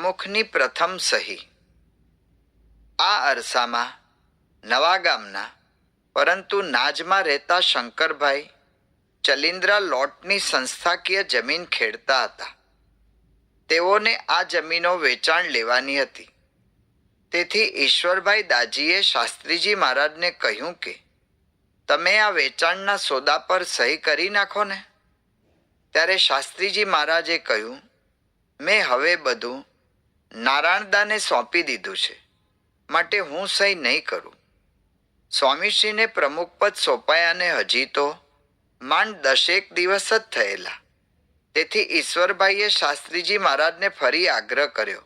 પ્રમુખની પ્રથમ સહી. આ અરસામાં નવા ગામના, પરંતુ નાજમાં રહેતા શંકરભાઈ ચલિન્દ્રા લોટની સંસ્થાકીય જમીન ખેડતા હતા. તેઓને આ જમીનો વેચાણ લેવાની હતી. તેથી ઈશ્વરભાઈ દાજીએ શાસ્ત્રીજી મહારાજને કહ્યું કે, તમે આ વેચાણના સોદા પર સહી કરી નાખો ને. ત્યારે શાસ્ત્રીજી મહારાજે કહ્યું, મેં હવે બધું નારાયણદાને સોંપી દીધું છે. માટે હું સહી નહીં કરું. સ્વામીશ્રીને પ્રમુખપદ સોંપાયાને હજી તો માંડ દશેક દિવસ જ થયેલા. તેથી ઈશ્વરભાઈએ શાસ્ત્રીજી મહારાજને ફરી આગ્રહ કર્યો.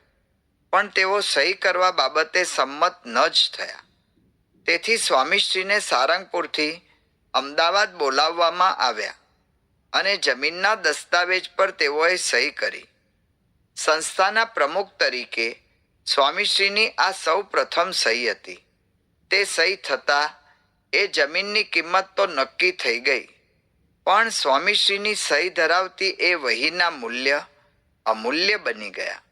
પણ તેઓ સહી કરવા બાબતે સંમત ન જ થયા. તેથી સ્વામીશ્રીને સારંગપુરથી અમદાવાદ બોલાવવામાં આવ્યા અને જમીનના દસ્તાવેજ પર તેઓએ સહી કરી. સંસ્થાના પ્રમુખ તરીકે સ્વામીશ્રીની આ સૌ પ્રથમ સહી હતી. તે સહી થતાં એ જમીનની કિંમત તો નક્કી થઈ ગઈ. પણ સ્વામીશ્રીની સહી ધરાવતી એ વહીના મૂલ્ય અમૂલ્ય બની ગયા.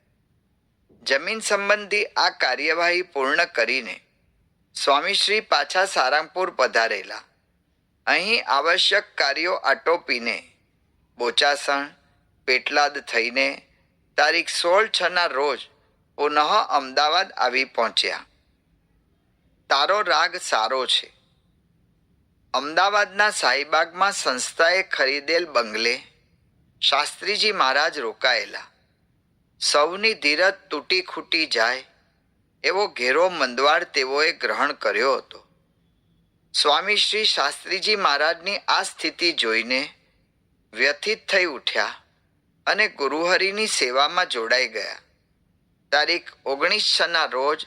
જમીન સંબંધી આ કાર્યવાહી પૂર્ણ કરીને સ્વામીશ્રી પાછા સારંગપુર પધારેલા. અહીં આવશ્યક કાર્યો આટોપીને, બોચાસણ, પેટલાદ થઈને તારીખ સોળ છના રોજ પુનઃ અમદાવાદ આવી પહોંચ્યા. તારો રાગ સારો છે. અમદાવાદના સાઈબાગમાં સંસ્થાએ ખરીદેલ બંગલે શાસ્ત્રીજી મહારાજ રોકાયેલા. સૌની ધીરજ તૂટી ખૂટી જાય એવો ઘેરો મંદવાડ તેઓએ ગ્રહણ કર્યો હતો. સ્વામી શ્રી શાસ્ત્રીજી મહારાજની આ સ્થિતિ જોઈને વ્યથિત થઈ ઉઠ્યા. અને ગુરુહરિની સેવામાં જોડાઈ ગયા. તારીખ ઓગણીસ છના રોજ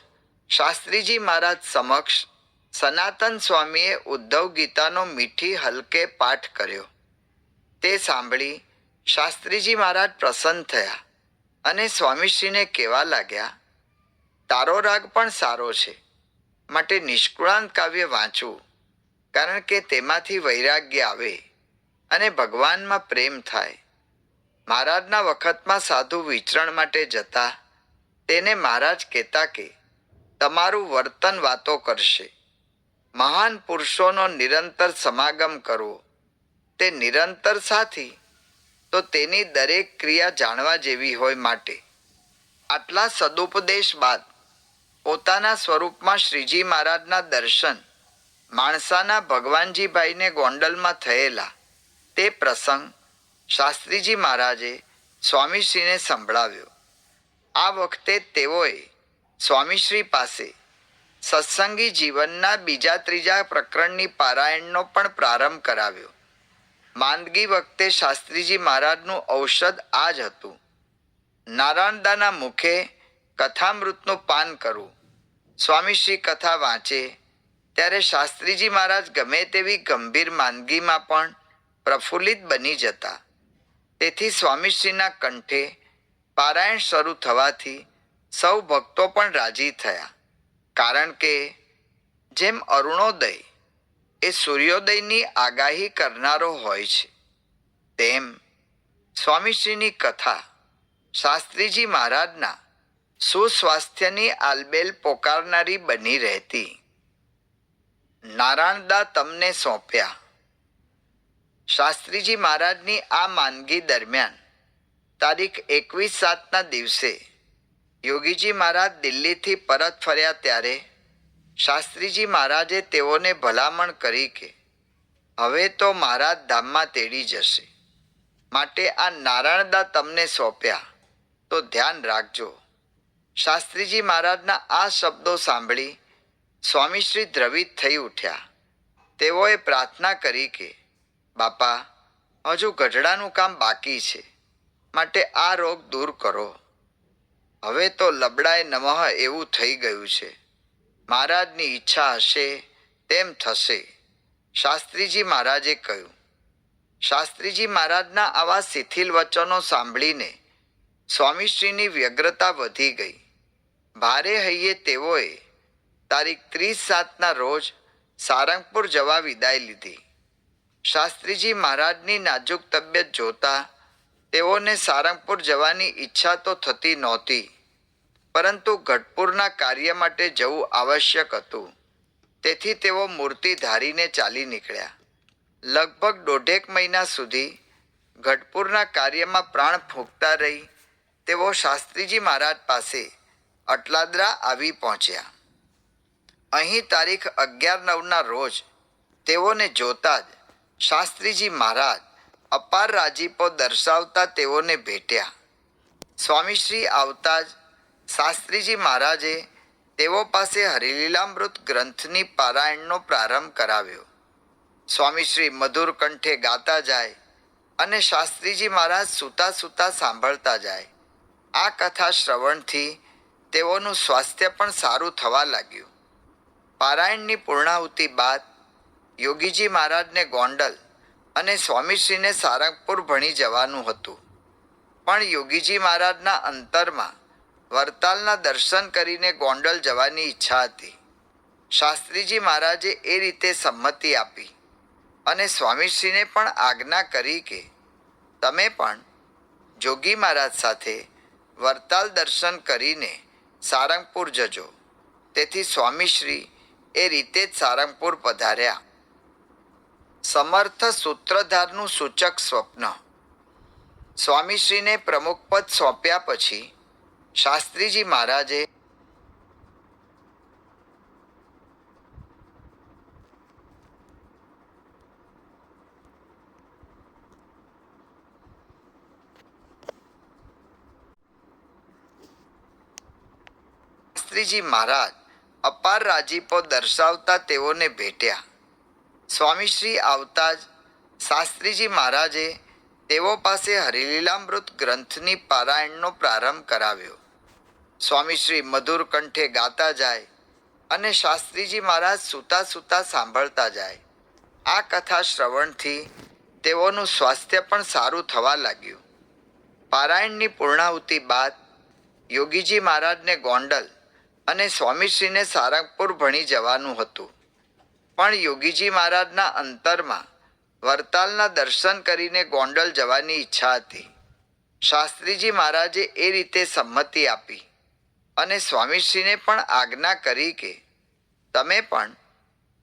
શાસ્ત્રીજી મહારાજ સમક્ષ સનાતન સ્વામીએ ઉદ્ધવ ગીતાનો મીઠી હલકે પાઠ કર્યો. તે સાંભળી શાસ્ત્રીજી મહારાજ પ્રસન્ન થયા અને સ્વામીશ્રીને કહેવા લાગ્યા, તારો રાગ પણ સારો છે. માટે નિષ્કુળાંત કાવ્ય વાંચવું, કારણ કે તેમાંથી વૈરાગ્ય આવે અને ભગવાનમાં પ્રેમ થાય. મહારાજના વખતમાં સાધુ વિચરણ માટે જતા તેને મહારાજ કહેતા કે, તમારું વર્તન વાતો કરશે. મહાન પુરુષોનો નિરંતર સમાગમ કરવો તે નિરંતર સાથી, તો તેની દરેક ક્રિયા જાણવા જેવી હોય માટે. આટલા સદુપદેશ બાદ પોતાના સ્વરૂપમાં શ્રીજી મહારાજના દર્શન માણસાના ભગવાનજીભાઈને ગોંડલમાં થયેલા તે પ્રસંગ શાસ્ત્રીજી મહારાજે સ્વામીશ્રીને સંભળાવ્યો. આ વખતે તેઓએ સ્વામીશ્રી પાસે સત્સંગી જીવનના બીજા ત્રીજા પ્રકરણની પારાયણનો પણ પ્રારંભ કરાવ્યો. માંદગી વખતે શાસ્ત્રીજી મહારાજનું ઔષધ આ જ હતું. નારાયણદાના મુખે કથામૃતનું પાન કરવું. સ્વામીશ્રી કથા વાંચે. ત્યારે શાસ્ત્રીજી મહારાજ ગમે તેવી ગંભીર માંદગીમાં પણ પ્રફુલ્લિત બની જતા. તેથી સ્વામીશ્રીના કંઠે પારાયણ શરૂ થવાથી સૌ ભક્તો પણ રાજી થયા. કારણ કે જેમ અરુણોદય એ સૂર્યોદયની આગાહી કરનારો હોય છે, તેમ સ્વામીશ્રીની કથા શાસ્ત્રીજી મહારાજના સુસ્વાસ્થ્યની આલબેલ પોકારનારી બની રહેતી. નારાયણદા તમને સોંપ્યા. શાસ્ત્રીજી મહારાજની આ માંદગી દરમિયાન, તારીખ એકવીસ સાતના દિવસે, યોગીજી મહારાજ દિલ્હીથી પરત ફર્યા ત્યારે, શાસ્ત્રીજી મહારાજે તેઓને ભલામણ કરી કે, હવે તો મહારાજ ધામમાં તેડી જશે. માટે આ નારાયણદા તમને સોંપ્યા, તો ધ્યાન રાખજો. શાસ્ત્રીજી મહારાજના આ શબ્દો સાંભળી સ્વામીશ્રી દ્રવિત થઈ ઉઠ્યા. તેઓએ પ્રાર્થના કરી કે બાપા, હજુ ગઢડાનું કામ બાકી છે. માટે આ રોગ દૂર કરો. હવે તો લબડાય નમઃ એવું થઈ ગયું છે. મહારાજની ઈચ્છા હશે તેમ થશે. શાસ્ત્રીજી મહારાજે કહ્યું. શાસ્ત્રીજી મહારાજના આવા શિથિલ વચનો સાંભળીને સ્વામીશ્રીની વ્યગ્રતા વધી ગઈ. ભારે હૈયે તેઓએ તારીખ ત્રીસ સાતના રોજ સારંગપુર જવા વિદાય લીધી. શાસ્ત્રીજી મહારાજની નાજુક તબિયત જોતા તેઓને સારંગપુર જવાની ઈચ્છા તો થતી નહોતી, પરંતુ ગઢપુરના કાર્ય માટે જવું આવશ્યક હતું. તેથી તેઓ મૂર્તિ ધારીને ચાલી નીકળ્યા. લગભગ દોઢેક મહિના સુધી ગઢપુરના કાર્યમાં પ્રાણ ફૂંકતા રહી તેઓ શાસ્ત્રીજી મહારાજ પાસે અટલાદરા આવી પહોંચ્યા. અહીં તારીખ અગિયાર નવના રોજ તેઓને જોતા જ શાસ્ત્રીજી મહારાજ અપાર રાજીપો દર્શાવતા તેઓને ભેટ્યા. સ્વામીશ્રી આવતા જ શાસ્ત્રીજી મહારાજે તેઓ પાસે હરિલીલામૃત ગ્રંથની પારાયણનો પ્રારંભ કરાવ્યો. સ્વામીશ્રી મધુર કંઠે ગાતા જાય અને શાસ્ત્રીજી મહારાજ સૂતા સૂતા સાંભળતા જાય. આ કથા શ્રવણથી તેઓનું સ્વાસ્થ્ય પણ સારું થવા લાગ્યું. પારાયણની પૂર્ણાહુતિ બાદ યોગીજી મહારાજને ગોંડલ અને સ્વામીશ્રીને સારંગપુર ભણી જવાનું હતું. પણ યોગીજી મહારાજના અંતરમાં વરતાલના દર્શન કરીને ગોંડલ જવાની ઈચ્છા હતી. શાસ્ત્રીજી મહારાજે એ રીતે સંમતિ આપી અને સ્વામીશ્રીને પણ આજ્ઞા કરી કે તમે પણ જોગી મહારાજ સાથે વરતાલ દર્શન કરીને સારંગપુર જજો. તેથી સ્વામીશ્રી એ રીતે જ સારંગપુર પધાર્યા. સમર્થ સૂત્રધારનું સૂચક સ્વપ્ન. સ્વામીશ્રીને પ્રમુખ પદ સોંપ્યા પછી શાસ્ત્રીજી મહારાજે શાસ્ત્રીજી મહારાજ અપાર રાજીપો દર્શાવતા તેઓને ભેટ્યા. સ્વામીશ્રી આવતા જ શાસ્ત્રીજી મહારાજે તેઓ પાસે હરિલીલામૃત ગ્રંથની પારાયણનો પ્રારંભ કરાવ્યો. સ્વામીશ્રી મધુર કંઠે ગાતા જાય અને શાસ્ત્રીજી મહારાજ સૂતા સૂતા સાંભળતા જાય. આ કથા શ્રવણથી તેઓનું સ્વાસ્થ્ય પણ સારું થવા લાગ્યું. પારાયણની પૂર્ણાહુતિ બાદ યોગીજી મહારાજને ગોંડલ અને સ્વામીશ્રીને સારંગપુર ભણી જવાનું હતું. પણ યોગીજી મહારાજના અંતરમાં વરતાલના દર્શન કરીને ગોંડલ જવાની ઈચ્છા હતી. શાસ્ત્રીજી મહારાજે એ રીતે સંમતિ આપી અને સ્વામીશ્રીને પણ આજ્ઞા કરી કે તમે પણ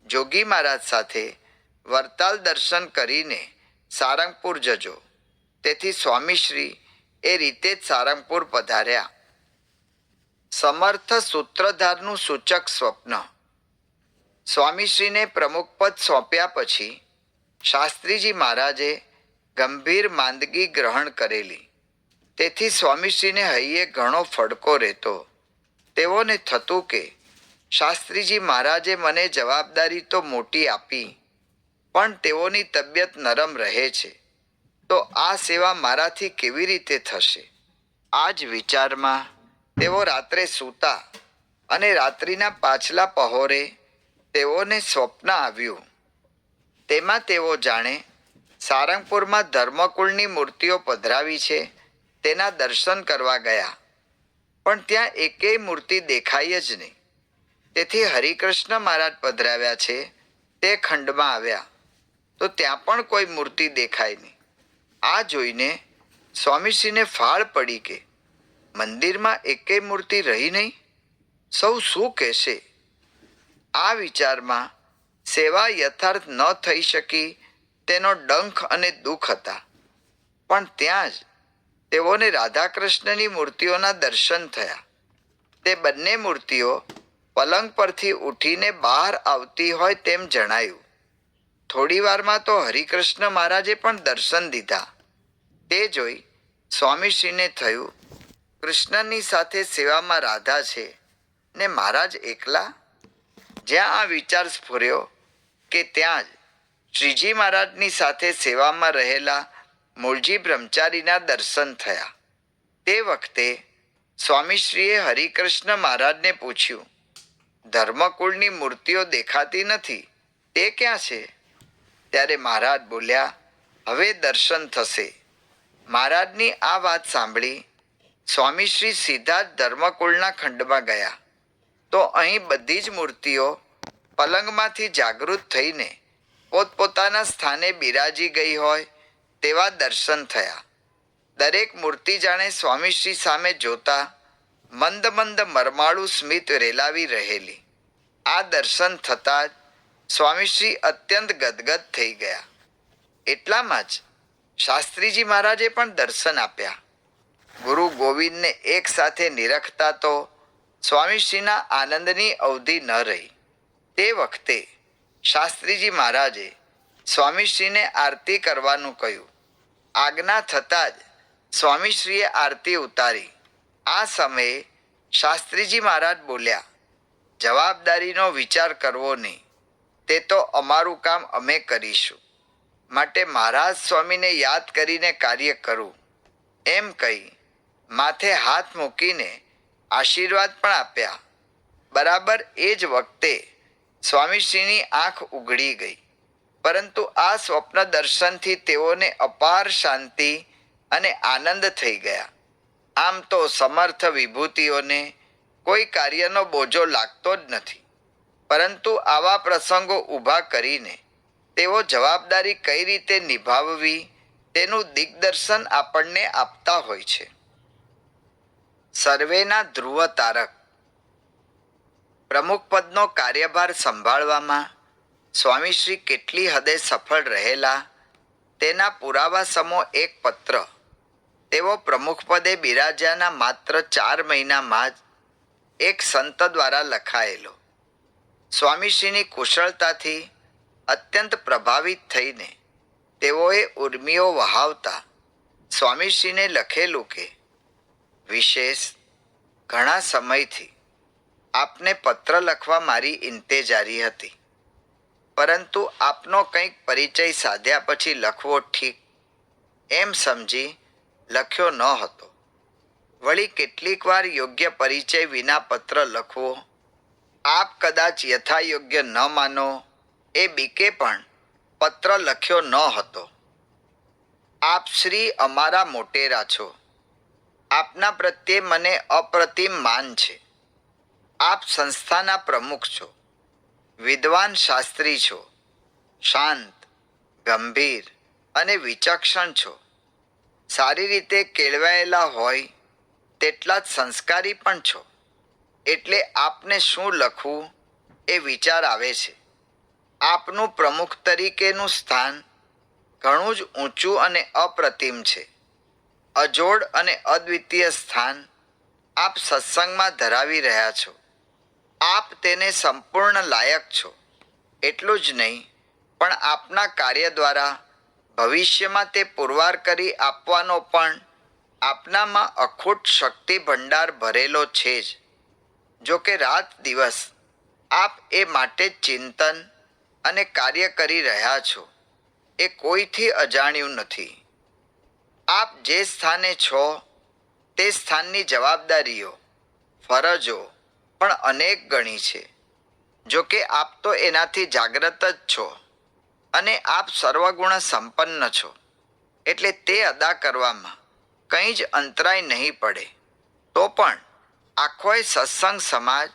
જોગી મહારાજ સાથે વરતાલ દર્શન કરીને સારંગપુર જજો. તેથી સ્વામીશ્રી એ રીતે જ સારંગપુર પધાર્યા. સમર્થ સૂત્રધારનું સૂચક સ્વપ્ન સ્વામીશ્રીને પ્રમુખપદ સોંપ્યા પછી શાસ્ત્રીજી મહારાજે ગંભીર માંદગી ગ્રહણ કરેલી. તેથી સ્વામીશ્રીને હૈયે ઘણો ફડકો રહેતો. તેઓને થતું કે, શાસ્ત્રીજી મહારાજે મને જવાબદારી તો મોટી આપી, પણ તેઓની તબિયત નરમ રહે છે. તો આ સેવા મારાથી કેવી રીતે થશે? આ જ વિચારમાં તેઓ રાત્રે સૂતા અને રાત્રિના પાછલા પહોરે તેઓને સ્વપ્ન આવ્યું. તેમાં તેઓ જાણે, સારંગપુરમાં ધર્મકુળની મૂર્તિઓ પધરાવી છે, તેના દર્શન કરવા ગયા. પણ ત્યાં એકેય મૂર્તિ દેખાય જ નહીં. તેથી હરિકૃષ્ણ મહારાજ પધરાવ્યા છે, તે ખંડમાં આવ્યા. તો ત્યાં પણ કોઈ મૂર્તિ દેખાય નહીં. આ જોઈને સ્વામીશ્રીને ફાળ પડી કે, મંદિરમાં એકેય મૂર્તિ રહી નહીં? સૌ શું કહેશે? આ વિચારમાં સેવા યથાર્થ ન થઈ શકી તેનો ડંખ અને દુઃખ હતા. પણ ત્યાં જ તેઓને રાધાકૃષ્ણની મૂર્તિઓના દર્શન થયા. તે બંને મૂર્તિઓ પલંગ પરથી ઉઠીને બહાર આવતી હોય તેમ જણાયું. થોડી વારમાં તો હરિકૃષ્ણ મહારાજે પણ દર્શન દીધા. તે જોઈ સ્વામીશ્રીને થયું, કૃષ્ણની સાથે સેવામાં રાધા છે ને મહારાજ એકલા? જ્યાં આ વિચાર સ્ફુર્યો કે ત્યાં જ શ્રીજી મહારાજની સાથે સેવામાં રહેલા મૂળજી બ્રહ્મચારીના દર્શન થયા. તે વખતે સ્વામીશ્રીએ હરિકૃષ્ણ મહારાજને પૂછ્યું, ધર્મકુળની મૂર્તિઓ દેખાતી નથી? તે ક્યાં છે? ત્યારે મહારાજ બોલ્યા, હવે દર્શન થશે. મહારાજની આ વાત સાંભળી સ્વામીશ્રી સીધા જ ધર્મકુળના ખંડમાં ગયા. તો અહીં બધી જ મૂર્તિઓ પલંગમાંથી જાગૃત થઈને પોતપોતાના સ્થાને બિરાજી ગઈ હોય તેવા દર્શન થયા. દરેક મૂર્તિ જાણે સ્વામીશ્રી સામે જોતા મંદ મંદ મરમાળું સ્મિત રેલાવી રહેલી. આ દર્શન થતાં જ સ્વામીશ્રી અત્યંત ગદગદ થઈ ગયા. એટલામાં જ શાસ્ત્રીજી મહારાજે પણ દર્શન આપ્યા. ગુરુ ગોવિંદને એક સાથે નિરખતા તો સ્વામીશ્રીના આનંદની અવધિ ન રહી. તે વખતે શાસ્ત્રીજી મહારાજે સ્વામીશ્રીને આરતી કરવાનું કહ્યું. આજ્ઞા થતાં જ સ્વામીશ્રીએ આરતી ઉતારી. આ સમયે શાસ્ત્રીજી મહારાજ બોલ્યા, જવાબદારીનો વિચાર કરવો નહીં. તે તો અમારું કામ અમે કરીશું. માટે મહારાજ સ્વામીને યાદ કરીને કાર્ય કરું. એમ કહી માથે હાથ મૂકીને આશીર્વાદ પણ આપ્યા. બરાબર એ જ વખતે સ્વામીશ્રીની આંખ ઉઘડી ગઈ. પરંતુ આ સ્વપ્ન દર્શનથી તેઓને અપાર શાંતિ અને આનંદ થઈ ગયા. આમ તો સમર્થ વિભૂતિઓને કોઈ કાર્યનો બોજો લાગતો જ નથી. પરંતુ આવા પ્રસંગો ઊભા કરીને તેઓ જવાબદારી કઈ રીતે નિભાવવી તેનું દિગ્દર્શન આપણને આપતા હોય છે. સર્વેના ધ્રુવ તારક પ્રમુખ પદનો કાર્યભાર સંભાળવામાં સ્વામીશ્રી કેટલી હદે સફળ રહેલા, તેના પુરાવા સમો એક પત્ર. તેઓ પ્રમુખ પદે બિરાજ્યાના માત્ર ચાર મહિનામાં જ એક સંત દ્વારા લખાયેલો. સ્વામીશ્રીની કુશળતાથી અત્યંત પ્રભાવિત થઈને તેઓએ ઉર્મિઓ વહાવતા સ્વામીશ્રીને લખેલું કે વિશેષ ઘણા સમયથી આપને પત્ર લખવા મારી ઇંતેજારી હતી. પરંતુ આપનો કંઈક પરિચય સાધ્યા પછી લખવો ઠીક એમ સમજી લખ્યો ન હતો. વળી કેટલીક વાર યોગ્ય પરિચય વિના પત્ર લખવો, આપ કદાચ યથાયોગ્ય ન માનો, એ બીકે પણ પત્ર લખ્યો ન હતો. આપ શ્રી અમારા મોટેરા છો. આપના પ્રત્યે મને અપ્રતિમ માન છે. આપ સંસ્થાના પ્રમુખ છો. વિદ્વાન શાસ્ત્રી છો. શાંત, ગંભીર અને વિચક્ષણ છો. સારી રીતે કેળવાયેલા હોય તેટલા જ સંસ્કારી પણ છો. એટલે આપને શું લખવું એ વિચાર આવે છે. આપનું પ્રમુખ તરીકેનું સ્થાન ઘણું જ ઊંચું અને અપ્રતિમ છે. અજોડ અને અદ્વિતીય સ્થાન આપ સત્સંગમાં ધરાવી રહ્યા છો. આપ તેને સંપૂર્ણ લાયક છો. એટલું જ નહીં, પણ આપના કાર્ય દ્વારા ભવિષ્યમાં તે પુરવાર કરી આપવાનો પણ આપનામાં અખૂટ શક્તિ ભંડાર ભરેલો છે જ. જો કે રાત દિવસ આપ એ માટે ચિંતન અને કાર્ય કરી રહ્યા છો. એ કોઈથી અજાણ્યું નથી. આપ જે સ્થાને છો, તે સ્થાનની જવાબદારીઓ, ફરજો પણ અનેક ગણી છે. જો કે આપ તો એનાથી જાગ્રત જ છો અને આપ સર્વગુણ સંપન્ન છો. એટલે તે અદા કરવામાં કંઈ જ અંતરાય નહીં પડે. તો પણ આખોય સત્સંગ સમાજ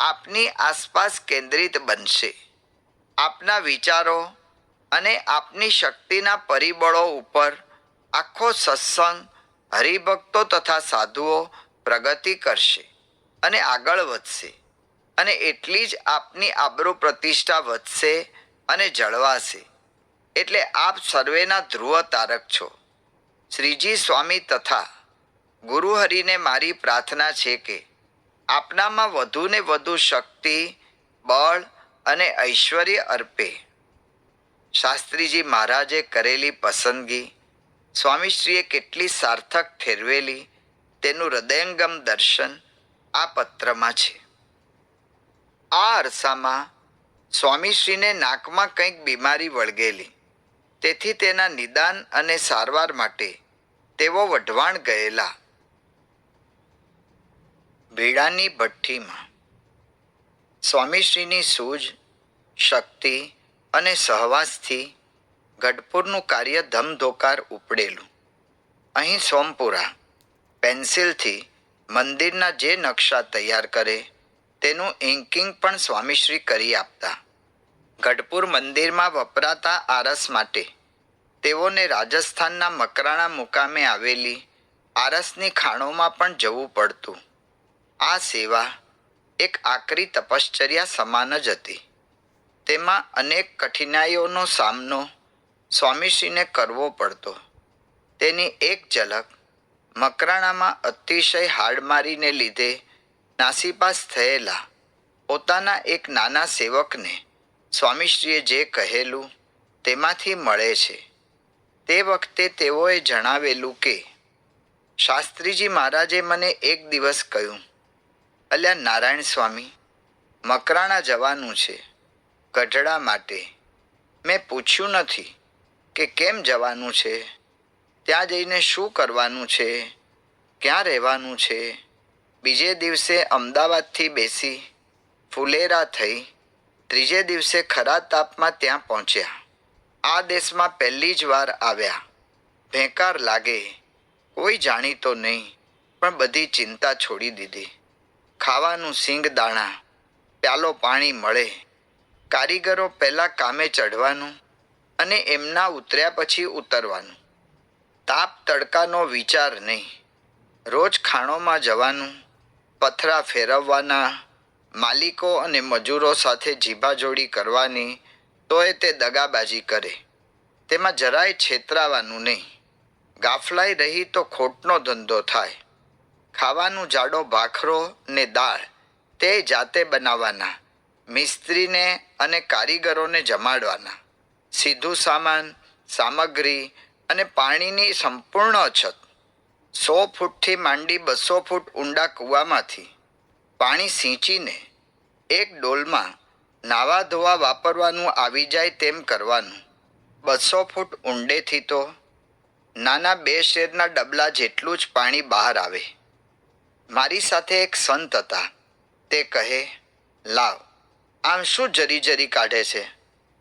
આપની આસપાસ કેન્દ્રિત બનશે. આપના વિચારો અને આપની શક્તિના પરિબળો ઉપર આખો સત્સંગ હરિભક્તો તથા સાધુઓ પ્રગતિ કરશે અને આગળ વધશે અને એટલી જ આપની આબરૂ પ્રતિષ્ઠા વધશે અને જળવાશે. એટલે આપ સર્વેના ધ્રુવ તારક છો. શ્રીજી સ્વામી તથા ગુરુહરિને મારી પ્રાર્થના છે કે આપનામાં વધુ ને વધુ શક્તિ, બળ અને ઐશ્વર્ય અર્પે. શાસ્ત્રીજી મહારાજે કરેલી પસંદગી સ્વામીશ્રીએ કેટલી સાર્થક ઠેરવેલી તેનું હૃદયંગમ દર્શન આ પત્રમાં છે. આ અરસામાં સ્વામીશ્રીને નાકમાં કંઈક બીમારી વળગેલી. તેથી તેના નિદાન અને સારવાર માટે તેઓ વઢવાણ ગયેલા. ભીડાની ભઠ્ઠીમાં સ્વામીશ્રીની સૂઝ, શક્તિ અને સહવાસથી ગઢપુરનું કાર્ય ધમધોકાર ઉપડેલું. અહીં સોમપુરા, પેન્સિલથી મંદિરના જે નકશા તૈયાર કરે, તેનું ઇન્કિંગ પણ સ્વામીશ્રી કરી આપતા. ગઢપુર મંદિરમાં વપરાતા આરસ માટે તેઓને રાજસ્થાનના મકરાણા મુકામે આવેલી આરસની ખાણોમાં પણ જવું પડતું. આ સેવા એક આકરી તપશ્ચર્યા સમાન જ હતી. તેમાં અનેક કઠિનાઈઓનો સામનો સ્વામીશ્રીને કરવો પડતો. તેની એક ઝલક મકરાણામાં અતિશય હાડમારીને લીધે નાસીપાસ થયેલા પોતાના એક નાના સેવકને સ્વામીશ્રીએ જે કહેલું તેમાંથી મળે છે. તે વખતે તેઓએ જણાવેલું કે, શાસ્ત્રીજી મહારાજે મને એક દિવસ કહ્યું, અલ્યા નારાયણ સ્વામી, મકરાણા જવાનું છે ગઢડા માટે. મેં પૂછ્યું નથી કે કેમ જવાનું છે? ત્યાં જઈને શું કરવાનું છે? ક્યાં રહેવાનું છે? બીજે દિવસે અમદાવાદથી બેસી ફુલેરા થઈ ત્રીજે દિવસે ખરા તાપમાં ત્યાં પહોંચ્યા. આ દેશમાં પહેલી જ વાર આવ્યા. ભેંકાર લાગે. કોઈ જાણીતો નહીં, પણ બધી ચિંતા છોડી દીધી. ખાવાનું સિંગ દાણા, પ્યાલો પાણી મળે. કારીગરો પહેલાં કામે ચઢવાનું અને એમના ઉતર્યા પછી ઉતરવાનું. તાપ તડકાનો વિચાર નહીં. રોજ ખાણોમાં જવાનું, પથરા ફેરવવાના, માલિકો અને મજૂરો સાથે જીભાજોડી કરવાની, તોય તે દગાબાજી કરે. તેમાં જરાય છેતરાવાનું નહીં. ગાફલાઈ રહી તો ખોટનો ધંધો થાય. ખાવાનું જાડો ભાખરો ને દાળ તે જાતે બનાવવાના, મિસ્ત્રીને અને કારીગરોને જમાડવાના. સીધું સામાન, સામગ્રી અને પાણીની સંપૂર્ણ અછત. સો ફૂટથી માંડી બસો ફૂટ ઊંડા કૂવામાંથી પાણી સિંચીને એક ડોલમાં નાવા ધોવા વાપરવાનું આવી જાય તેમ કરવાનું. બસો ફૂટ ઊંડેથી તો નાના બે શેરના ડબલા જેટલું જ પાણી બહાર આવે. મારી સાથે એક સંત હતા. તે કહે, લાવ, આમ શું જરી જરી કાઢે છે?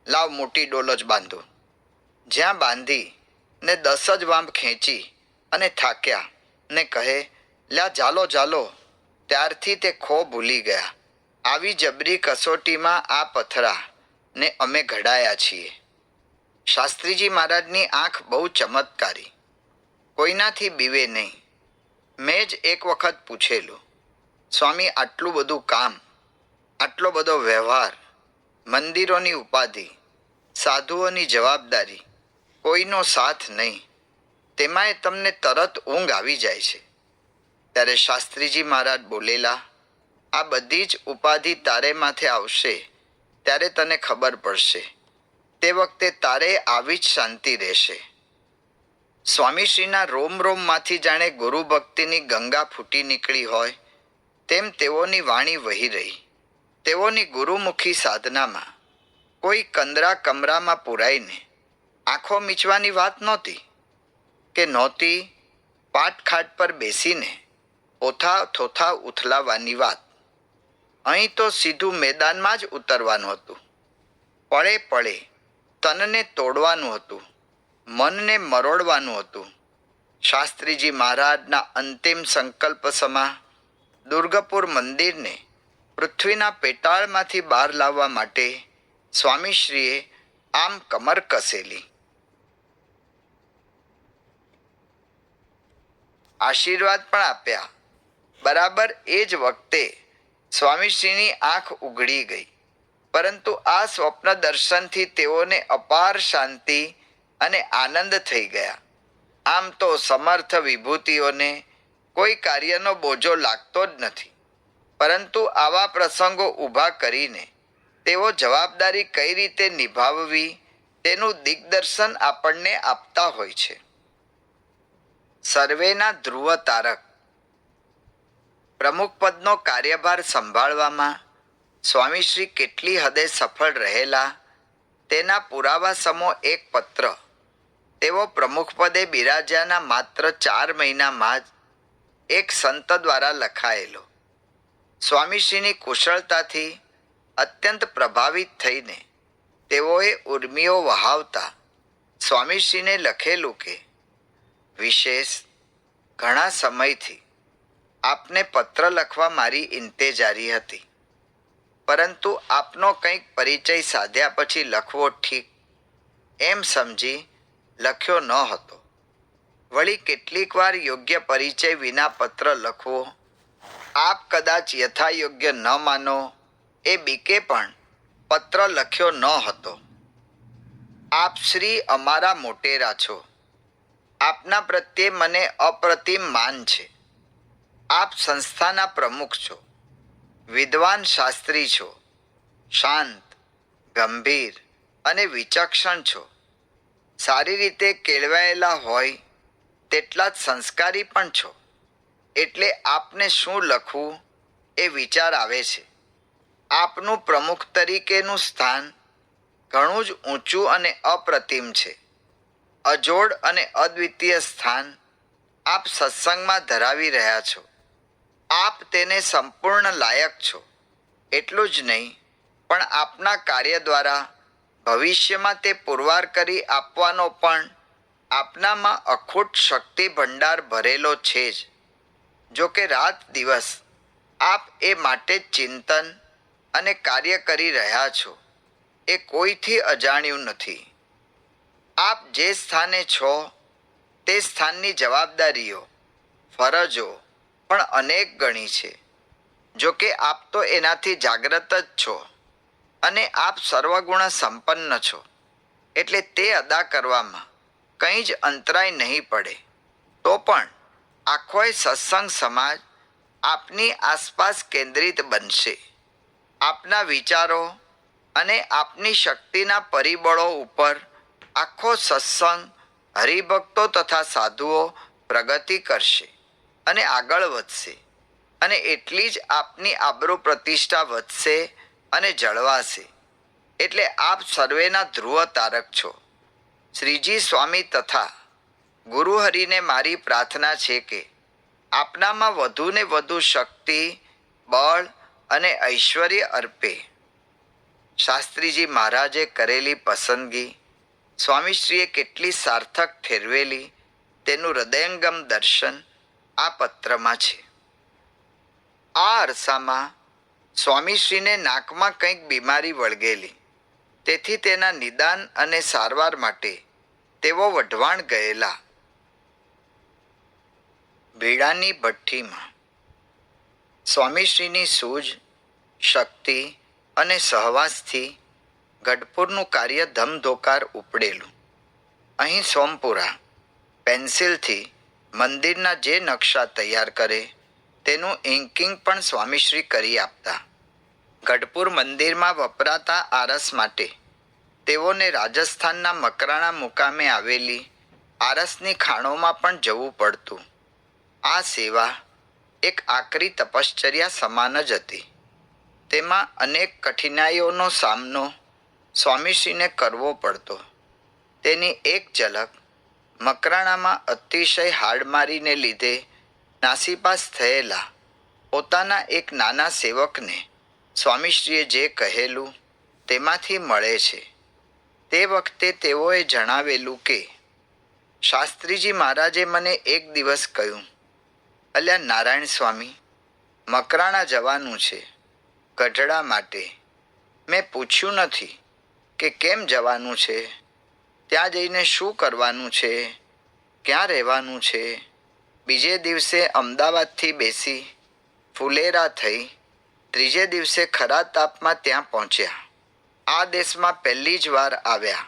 લાવ મોટી ડોલ જ બાંધો. જ્યાં બાંધી ને દસ જ વાંપ ખેંચી અને થાક્યા ને કહે, લ્યા ચાલો ચાલો ત્યારથી તે ખો ભૂલી ગયા. આવી જબરી કસોટીમાં આ પથરા ને અમે ઘડાયા છીએ. શાસ્ત્રીજી મહારાજની આંખ બહુ ચમત્કારી. કોઈનાથી બીવે નહીં. મેં જ એક વખત પૂછેલું, સ્વામી, આટલું બધું કામ, આટલો બધો વ્યવહાર, મંદિરોની ઉપાધિ સાધુઓની જવાબદારી. કોઈનો સાથ નહીં. તેમાંય તમને તરત ઊંઘ આવી જાય છે. ત્યારે શાસ્ત્રીજી મહારાજ બોલેલા, આ બધી જ ઉપાધિ તારે માથે આવશે, ત્યારે તને ખબર પડશે. તે વખતે તારે આવી જ શાંતિ રહેશે. સ્વામીશ્રીના રોમ રોમમાંથી જાણે ગુરુ ભક્તિની ગંગા ફૂટી નીકળી હોય, તેમ તેઓની વાણી વહી રહી. તેઓની ગુરુમુખી સાધનામાં કોઈ કંદરા કમરામાં પુરાઈને આંખો મીચવાની વાત નહોતી કે નહોતી પાટખાટ પર બેસીને ઓથા થોથા ઉથલાવવાની વાત. અહીં તો સીધું મેદાનમાં જ ઉતરવાનું હતું. પળે પળે તનને તોડવાનું હતું. મનને મરોડવાનું હતું. શાસ્ત્રીજી મહારાજના અંતિમ સંકલ્પ સમા દુર્ગપુર મંદિરને પૃથ્વીના પેટાળમાંથી બહાર લાવવા માટે સ્વામીશ્રીએ આમ કમર કસેલી. આશીર્વાદ પણ આપ્યા. બરાબર એ જ વખતે સ્વામીશ્રીની આંખ ઉઘડી ગઈ. પરંતુ આ સ્વપ્ન દર્શનથી તેઓને અપાર શાંતિ અને આનંદ થઈ ગયા. આમ તો સમર્થ વિભૂતિઓને કોઈ કાર્યનો બોજો લાગતો જ નથી. પરંતુ આવા પ્રસંગો ઊભા કરીને તેઓ જવાબદારી કઈ રીતે નિભાવવી તેનું દિગ્દર્શન આપણને આપતા હોય છે. સર્વેના ધ્રુવ તારક. પ્રમુખ પદનો કાર્યભાર સંભાળવામાં સ્વામીશ્રી કેટલી હદે સફળ રહેલા તેના પુરાવા સમો એક પત્ર. તેઓ પ્રમુખ પદે બિરાજ્યાના માત્ર ચાર મહિનામાં જ એક સંત દ્વારા લખાયેલો. સ્વામીશ્રીની કુશળતાથી અત્યંત પ્રભાવિત થઈને તેઓએ ઉર્મિઓ વહાવતા સ્વામીશ્રીને લખેલું કે, વિશેષ, ઘણા સમયથી આપને પત્ર લખવા મારી ઇંતેજારી હતી. પરંતુ આપનો કંઈક પરિચય સાધ્યા પછી લખવો ઠીક. એમ સમજી લખ્યો ન હતો. વળી કેટલીક વાર યોગ્ય પરિચય વિના પત્ર લખવો, આપ કદાચ યથાયોગ્ય ન માનો એ બીકે પણ પત્ર લખ્યો ન હતો. આપ શ્રી અમારા મોટેરા છો. આપના પ્રત્યે મને અપ્રતિમ માન છે. આપ સંસ્થાના પ્રમુખ છો. વિદ્વાન શાસ્ત્રી છો. શાંત, ગંભીર અને વિચક્ષણ છો. સારી રીતે કેળવાયેલા હોય તેટલા જ સંસ્કારી પણ છો. એટલે આપને શું લખવું એ વિચાર આવે છે. આપનું પ્રમુખ તરીકેનું સ્થાન ઘણું જ ઊંચું અને અપ્રતિમ છે. અજોડ અને અદ્વિતીય સ્થાન આપ સત્સંગમાં ધરાવી રહ્યા છો. આપ તેને સંપૂર્ણ લાયક છો. એટલું જ નહીં, પણ આપના કાર્ય દ્વારા ભવિષ્યમાં તે પુરવાર કરી આપવાનો પણ આપનામાં અખૂટ શક્તિ ભંડાર ભરેલો છે જ. જો કે રાત દિવસ આપ એ માટે ચિંતન અને કાર્ય કરી રહ્યા છો, એ કોઈથી અજાણ્યું નથી. આપ જે સ્થાને છો, તે સ્થાનની જવાબદારીઓ, ફરજો પણ અનેક ગણી છે. જો કે આપ તો એનાથી જાગ્રત જ છો અને આપ સર્વગુણ સંપન્ન છો, એટલે તે અદા કરવામાં કંઈ જ અંતરાય નહીં પડે. તો પણ આખોય સત્સંગ સમાજ આપની આસપાસ કેન્દ્રિત બનશે. આપના વિચારો અને આપની શક્તિના પરિબળો ઉપર આખો સત્સંગ, હરિભક્તો તથા સાધુઓ પ્રગતિ કરશે અને આગળ વધશે અને એટલી જ આપની આબરૂ પ્રતિષ્ઠા વધશે અને જળવાશે. એટલે આપ સર્વેના ધ્રુવ તારક છો. શ્રીજી સ્વામી તથા ગુરુહરિને મારી પ્રાર્થના છે કે આપનામાં વધુને વધુ શક્તિ, બળ અને ઐશ્વર્ય અર્પે. શાસ્ત્રીજી મહારાજે કરેલી પસંદગી, સ્વામીશ્રીએ કેટલી સાર્થક ઠેરવેલી, તેનું હૃદયંગમ દર્શન આ પત્રમાં છે. આ અરસામાં સ્વામીશ્રીને નાકમાં કંઈક બીમારી વળગેલી. તેથી તેના નિદાન અને સારવાર માટે તેઓ વઢવાણ ગયેલા. ભીડાની ભઠ્ઠીમાં સ્વામીશ્રીની સૂઝ, શક્તિ અને સહવાસથી ગઢપુરનું કાર્ય ધમધોકાર ઉપડેલું. અહીં સોમપુરા પેન્સિલથી મંદિરના જે નકશા તૈયાર કરે તેનું ઇન્કિંગ પણ સ્વામીશ્રી કરી આપતા. ગઢપુર મંદિરમાં વપરાતા આરસ માટે તેઓને રાજસ્થાનના મકરાણા મુકામે આવેલી આરસની ખાણોમાં પણ જવું પડતું. આ સેવા એક આકરી તપશ્ચર્યા સમાન જ હતી. તેમાં અનેક કઠિનાઈઓનો સામનો સ્વામીશ્રીને કરવો પડતો. તેની એક ઝલક મકરાણામાં અતિશય હાડમારીને લીધે નાસીપાસ થયેલા પોતાના એક નાના સેવકને સ્વામીશ્રીએ જે કહેલું તેમાંથી મળે છે. તે વખતે તેઓએ જણાવેલું કે, શાસ્ત્રીજી મહારાજે મને એક દિવસ કહ્યું અલ્યા નારાયણ સ્વામી, મકરાણા જવાનું છે, ગઢડા માટે. મેં પૂછ્યું નથી કે કેમ જવાનું છે? ત્યાં જઈને શું કરવાનું છે? ક્યાં રહેવાનું છે? બીજે દિવસે અમદાવાદથી બેસી ફુલેરા થઈ ત્રીજે દિવસે ખરા તાપમાં ત્યાં પહોંચ્યા. આ દેશમાં પહેલી જ વાર આવ્યા.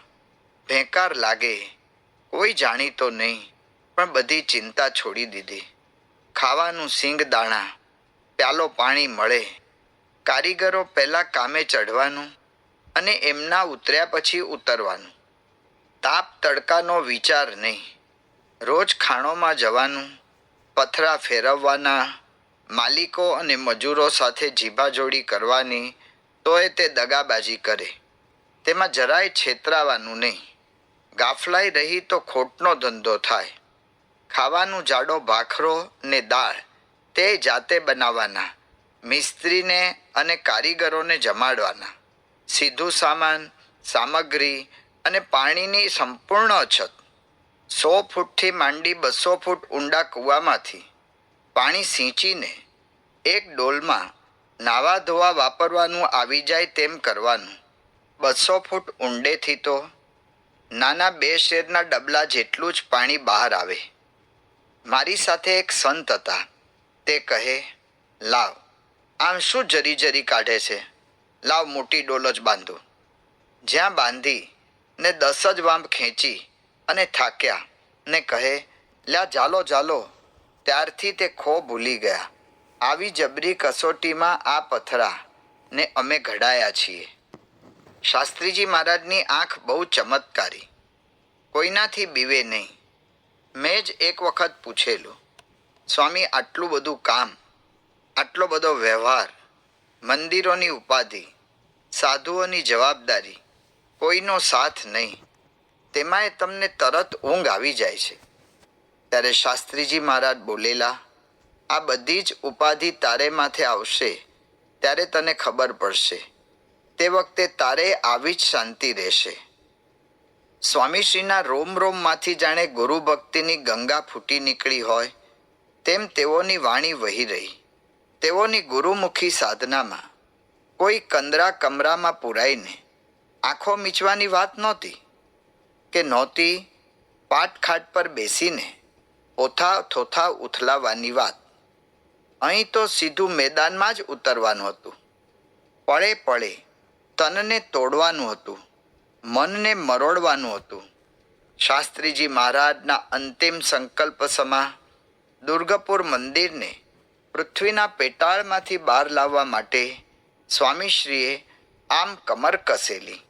ભેંકાર લાગે. કોઈ જાણીતો નહીં, પણ બધી ચિંતા છોડી દીધી. ખાવાનું સિંગ દાણા, પ્યાલો પાણી મળે. કારીગરો પહેલાં કામે ચઢવાનું અને એમના ઉતર્યા પછી ઉતરવાનું. તાપ તડકાનો વિચાર નહીં. રોજ ખાણોમાં જવાનું, પથરા ફેરવવાના, માલિકો અને મજૂરો સાથે જીભાજોડી કરવાની, તોય તે દગાબાજી કરે. તેમાં જરાય છેતરાવાનું નહીં. ગાફલાઈ રહી તો ખોટનો ધંધો થાય. ખાવાનું જાડો ભાખરો ને દાળ તે જાતે બનાવવાના, મિસ્ત્રીને અને કારીગરોને જમાડવાના. સીધું સામાન, સામગ્રી અને પાણીની સંપૂર્ણ અછત. સો ફૂટથી માંડી બસો ફૂટ ઊંડા કૂવામાંથી પાણી સિંચીને એક ડોલમાં નાવા ધોવા વાપરવાનું આવી જાય તેમ કરવાનું. બસો ફૂટ ઊંડેથી તો નાના બે શેરના ડબલા જેટલું જ પાણી બહાર આવે. મારી સાથે એક સંત હતા. તે કહે, લાવ, આમ શું જરી જરી કાઢે છે? લાવ મોટી ડોલ જ બાંધો. જ્યાં બાંધી ને દસ જ વાંપ ખેંચી અને થાક્યા ને કહે, લ્યા ચાલો ચાલો ત્યારથી તે ખો ભૂલી ગયા. આવી જબરી કસોટીમાં આ પથરા ને અમે ઘડાયા છીએ. શાસ્ત્રીજી મહારાજની આંખ બહુ ચમત્કારી. કોઈનાથી બીવે નહીં. મેં જ એક વખત પૂછેલું, સ્વામી, આટલું બધું કામ, આટલો બધો વ્યવહાર, મંદિરોની ઉપાધિ, સાધુઓની જવાબદારી, કોઈનો સાથ નહીં, તેમાંય તમને તરત ઊંઘ આવી જાય છે. ત્યારે શાસ્ત્રીજી મહારાજ બોલેલા, આ બધી જ ઉપાધિ તારે માથે આવશે, ત્યારે તને ખબર પડશે. તે વખતે તારે આવી જ શાંતિ રહેશે. સ્વામીશ્રીના રોમ રોમમાંથી જાણે ગુરુ ભક્તિની ગંગા ફૂટી નીકળી હોય, તેમ તેઓની વાણી વહી રહી. તેઓની ગુરુમુખી સાધનામાં કોઈ કંદરા કમરામાં પુરાઈને આંખો મીચવાની વાત નહોતી કે નહોતી પાટખાટ પર બેસીને ઓથા થોથા ઉથલાવાની વાત. અહીં તો સીધું મેદાનમાં જ ઉતરવાનું હતું. પળે પળે તનને તોડવાનું હતું. મનને મરોડવાનું હતું. શાસ્ત્રીજી મહારાજના અંતિમ સંકલ્પ સમા દુર્ગપુર મંદિરને પૃથ્વીના પેટાળમાંથી બહાર લાવવા માટે સ્વામીશ્રીએ આમ કમર કસેલી.